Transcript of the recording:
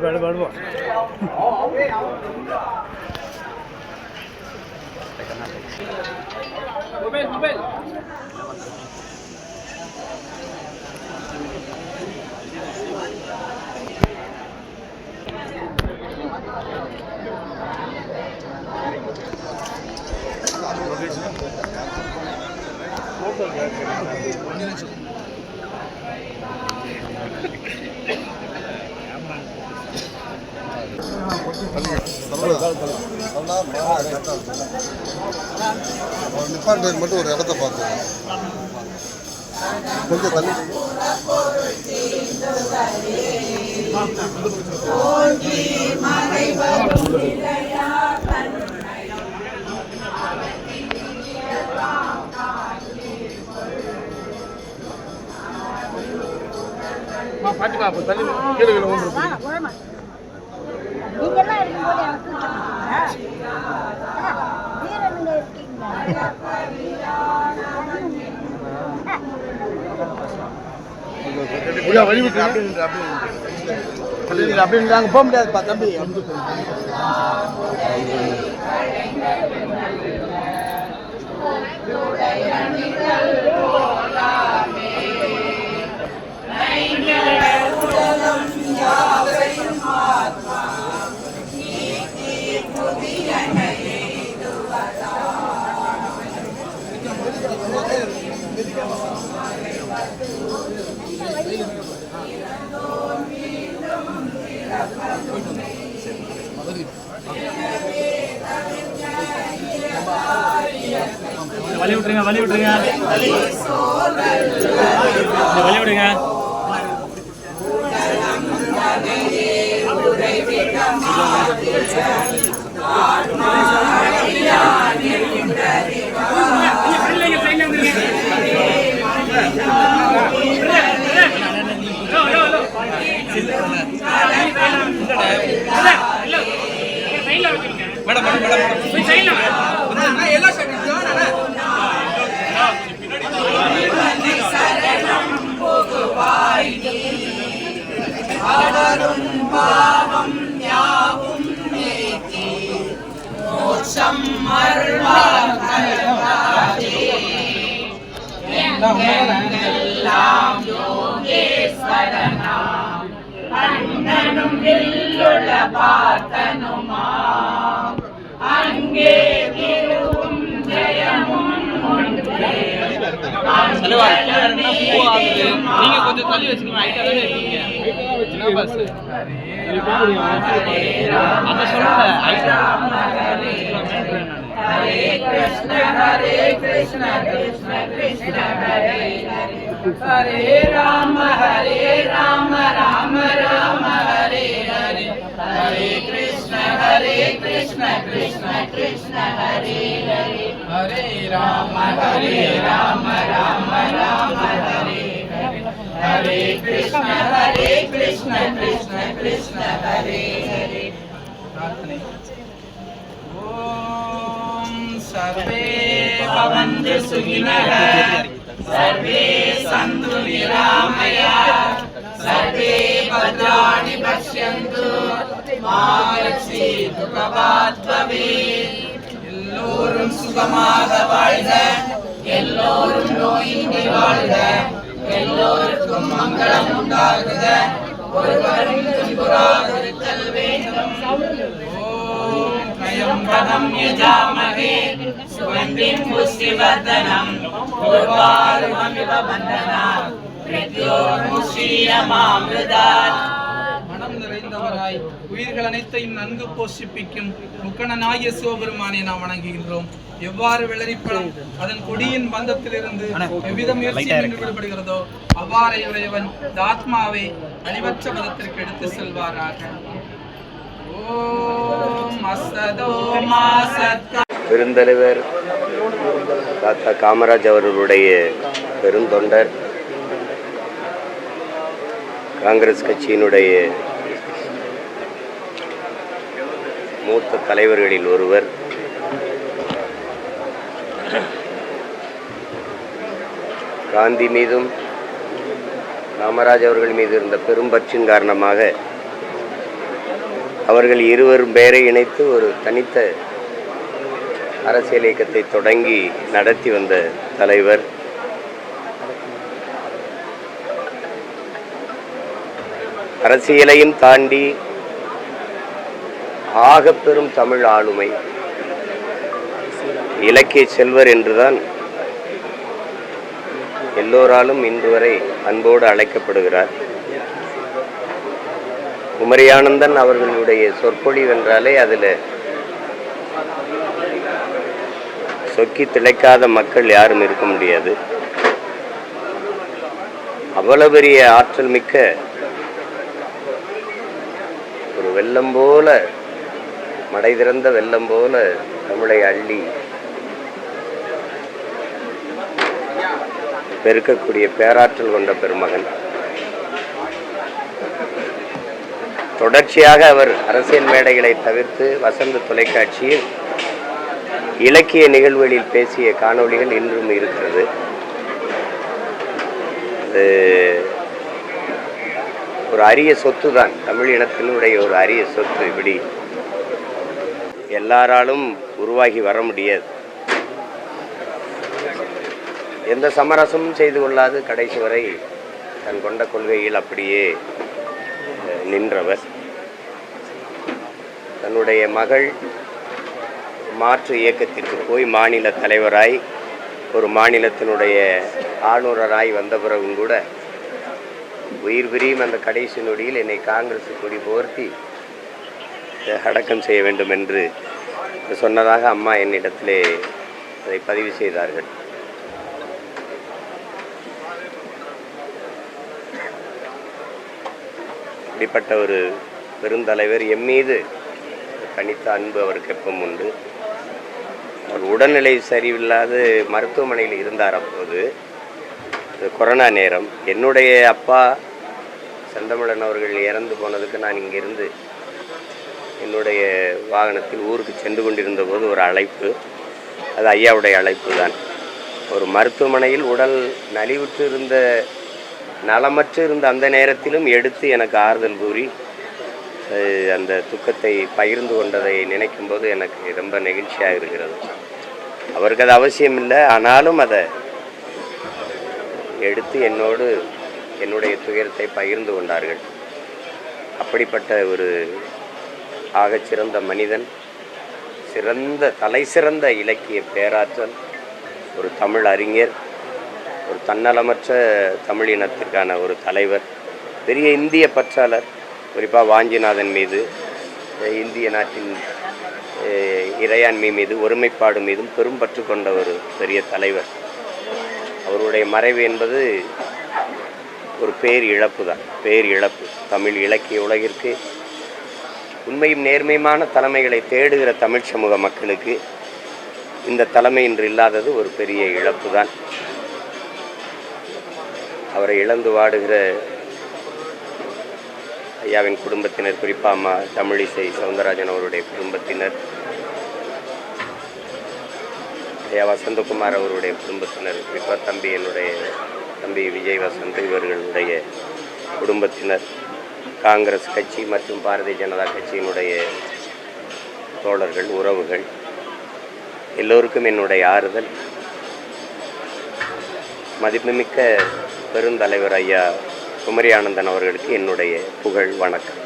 Bora, bora, bora. Mobil, mobil. Thank you. நிப்பாண்டர் மட்டும் ஒரு இடத்த பார்த்து கொஞ்சம் தள்ளி. இருக்கும்போது எனக்கு கூப்பிட்டீங்களா? ஆ, வீரனுங்க இருக்கீங்களா? அப்படின்னு அங்கே போக முடியாதுப்பா தம்பி. வழி விட்டுருங்க வழி விட்டுருங்க மேடம் மேடம் மேடம் சைட்ல இந்த வழி விடுங்க நீங்க கொஞ்சம் தள்ளி வச்சுக்கோங்க ஹைட்டா தானே இருக்கீங்க हरे कृष्ण हरे कृष्ण कृष्ण कृष्ण हरे हरे। हरे राम हरे राम राम राम हरे हरे। हरे कृष्ण हरे कृष्ण कृष्ण कृष्ण हरे हरे। ॐ सर्वे भवन्तु सुखिनः। सर्वे सन्तु निरामया। सर्वे भद्राणि पश्य மாலட்சி துகபாத்வவே எல்லோரும் சுகமாக வாழ்க. எல்லோரும் நோயின்றி வாழ்க. எல்லோருக்கும் மங்களம் உண்டாகுக. ஒருவரும் துன்புறாதிருத்தல் வேண்டும். ஓம் கயம்பகம் யஜாமகே சுகந்திம் புஷ்டிவர்தனம் பூர்வாருகமிவ பந்தனா. மிருத்யோர்முஷீயமாமிருதாத் மனம் நிறைந்தவராய் உயிர்கள் அனைத்தையும் நன்கு போஷிப்பிக்கும் முக்கணனாகிய சிவபெருமானை நாம் வணங்குகின்றோம். எவ்வாறு விளரிப்பழம் அதன் கொடியின் பந்தத்திலிருந்து எவ்வித முயற்சியும் விடுபடுகிறதோ அவ்வாறே உடையவன் ஆத்மாவை அழிவற்ற பதத்திற்கு எடுத்து செல்வாராக. பெருந்தலைவர் தாத்தா காமராஜ் அவர்களுடைய பெருந்தொண்டர் காங்கிரஸ் கட்சியினுடைய மூத்த தலைவர்களில் ஒருவர். காந்தி மீதும் காமராஜ் அவர்கள் மீது இருந்த பெரும்பற்றின் காரணமாக அவர்கள் இருவரும் பேரை இணைத்து ஒரு தனித்த அரசியல் இயக்கத்தை தொடங்கி நடத்தி வந்த தலைவர். அரசியலையும் தாண்டி ஆகப்பெரும் தமிழ் ஆளுமை. இலக்கிய செல்வர் என்றுதான் எல்லோராலும் இன்று வரை அன்போடு அழைக்கப்படுகிறார். குமரியானந்தன் அவர்களுடைய சொற்பொழிவு என்றாலே அதில் சொக்கி திளைக்காத மக்கள் யாரும் இருக்க முடியாது. அவ்வளவு பெரிய ஆற்றல் மிக்க ஒரு வெள்ளம் போல மடை திறந்த வெள்ளம் போல தமிழை அள்ளி பெருக்கக்கூடிய பேராற்றல் கொண்ட பெருமகன். தொடர்ச்சியாக அவர் அரசியல் மேடைகளை தவிர்த்து வசந்த தொலைக்காட்சியில் இலக்கிய நிகழ்வுகளில் பேசிய காணொளிகள் இன்றும் இருக்கிறது. அது ஒரு அரிய சொத்து தான் தமிழ் இனத்தினுடைய ஒரு அரிய சொத்து இப்படி எல்லாராலும் உருவாகி வர முடியாது. எந்த சமரசமும் செய்து கொள்ளாது கடைசி வரை தன் கொண்ட கொள்கையில் அப்படியே நின்றவர். தன்னுடைய மகள் மாற்று இயக்கத்திற்கு போய் மாநில தலைவராய் ஒரு மாநிலத்தினுடைய ஆளுநராய் வந்த பிறகும் கூட உயிர் பிரியும் அந்த கடைசி நொடியில் என்னை காங்கிரஸ் கொடி போர்த்தி அடக்கம் செய்ய வேண்டும் என்று சொன்னதாக அம்மா என்னிடத்திலே அதை பதிவு செய்தார்கள். இப்படிப்பட்ட ஒரு பெருந்தலைவர் எம் மீது கணித்த அன்பு அவருக்கு எப்பவும் உண்டு. அவர் உடல்நிலை சரியில்லாது மருத்துவமனையில் இருந்தார் அப்போது. கொரோனா நேரம். என்னுடைய அப்பா செந்தமிழன் அவர்கள் இறந்து போனதுக்கு நான் இங்கிருந்து என்னுடைய வாகனத்தில் ஊருக்கு சென்று கொண்டிருந்த போது ஒரு அழைப்பு. அது ஐயாவுடைய அழைப்பு தான் ஒரு மருத்துவமனையில் உடல் நலிவுற்று இருந்த நலமற்று இருந்த அந்த நேரத்திலும் எடுத்து எனக்கு ஆறுதல் கூறி அந்த துக்கத்தை பகிர்ந்து கொண்டதை நினைக்கும் போது எனக்கு ரொம்ப நெகிழ்ச்சியாக இருக்கிறது. அவருக்கு அது அவசியம் இல்லை. ஆனாலும் அதை எடுத்து என்னோடு என்னுடைய துயரத்தை பகிர்ந்து கொண்டார்கள். அப்படிப்பட்ட ஒரு ஆகச்சிறந்த மனிதன் சிறந்த தலை சிறந்த இலக்கிய பேராற்றல் ஒரு தமிழ் அறிஞர் ஒரு தன்னலமற்ற தமிழ் இனத்திற்கான ஒரு தலைவர் பெரிய இந்திய பற்றாளர் குறிப்பாக வாஞ்சிநாதன் மீது இந்திய நாட்டின் இறையாண்மை மீது ஒருமைப்பாடு மீதும் பெரும் பற்று கொண்ட ஒரு பெரிய தலைவர். அவருடைய மறைவு என்பது ஒரு பேர் இழப்பு தான் பேர் இழப்பு. தமிழ் இலக்கிய உலகிற்கு உண்மையும் நேர்மையுமான தலைமைகளை தேடுகிற தமிழ் சமூக மக்களுக்கு இந்த தலைமை இன்று இல்லாதது ஒரு பெரிய இழப்பு தான் அவரை இழந்து வாடுகிற ஐயாவின் குடும்பத்தினர் குறிப்பாக அம்மா தமிழிசை சவுந்தரராஜன் அவருடைய குடும்பத்தினர் ஐயா வசந்தகுமார் அவருடைய குடும்பத்தினர் குறிப்பாக தம்பி என்னுடைய தம்பி விஜய் வசந்த் இவர்களுடைய குடும்பத்தினர் காங்கிரஸ் கட்சி மற்றும் பாரதிய ஜனதா கட்சியினுடைய தோழர்கள் உறவுகள் எல்லோருக்கும் என்னுடைய ஆறுதல். மதிப்புமிக்க பெருந்தலைவர் ஐயா குமரி ஆனந்தன் அவர்களுக்கு என்னுடைய புகழ் வணக்கம்.